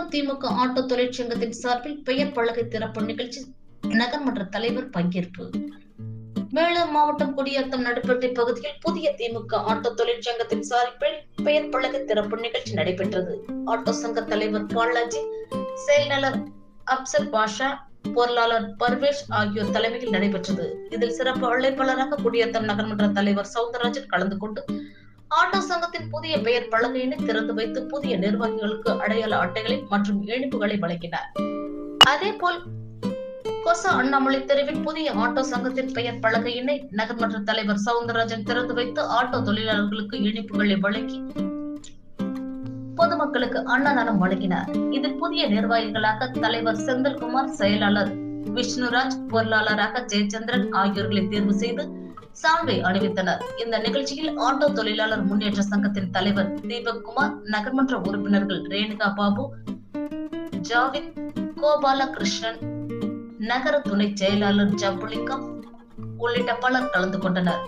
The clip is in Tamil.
திமுக ஆட்டோ தொழிற்சங்கத்தின் சார்பில் பெயர் பலகை திறப்பு நிகழ்ச்சி நகர்மன்ற தலைவர் பங்கேற்பு. வேலூர் மாவட்டம் குடியாத்தம் நடுப்பேட்டை பகுதியில் புதிய திமுக ஆட்டோ தொழிற்சங்கத்தின் சார்பில் பெயர் பலகை திறப்பு நிகழ்ச்சி நடைபெற்றது. ஆட்டோ சங்க தலைவர் பாலாஜி செயலாளர் அப்சர் பாஷா பொருளாளர் பர்வேஷ் ஆகியோர் தலைமையில் நடைபெற்றது. இதில் சிறப்பு அழைப்பாளராக குடியாத்தம் நகர்மன்ற தலைவர் சவுந்தரராஜன் கலந்து கொண்டு ஆட்டோ சங்கத்தின் புதிய பெயர் பலகையினை திறந்து வைத்து புதிய நிர்வாகிகளுக்கு அடையாள அட்டைகளை மற்றும் இனிப்புகளை வழங்கினார். அதேபோல் கொச அண்ணாமலை தெருவில் புதிய ஆட்டோ சங்கத்தின் பெயர் பலகையினை நகர்மன்ற தலைவர் சவுந்தரராஜன் திறந்து வைத்து ஆட்டோ தொழிலாளர்களுக்கு இனிப்புகளை வழங்கி பொதுமக்களுக்கு அன்னதானம் வழங்கினார். இதில் புதிய நிர்வாகிகளாக தலைவர் செந்தில்குமார் செயலாளர் விஷ்ணுராஜ் பொருளாளராக ஜெயச்சந்திரன் ஆகியோர்களை தேர்வு செய்து சால்வை அணிவித்தனர். இந்த நிகழ்ச்சியில் ஆட்டோ தொழிலாளர் முன்னேற்ற சங்கத்தின் தலைவர் தீபக் குமார் நகர்மன்ற உறுப்பினர்கள் ரேணுகா பாபு ஜாவித் கோபாலகிருஷ்ணன் நகர துணை செயலாளர் ஜம்புலிங்கம் உள்ளிட்ட பலர் கலந்து கொண்டனர்.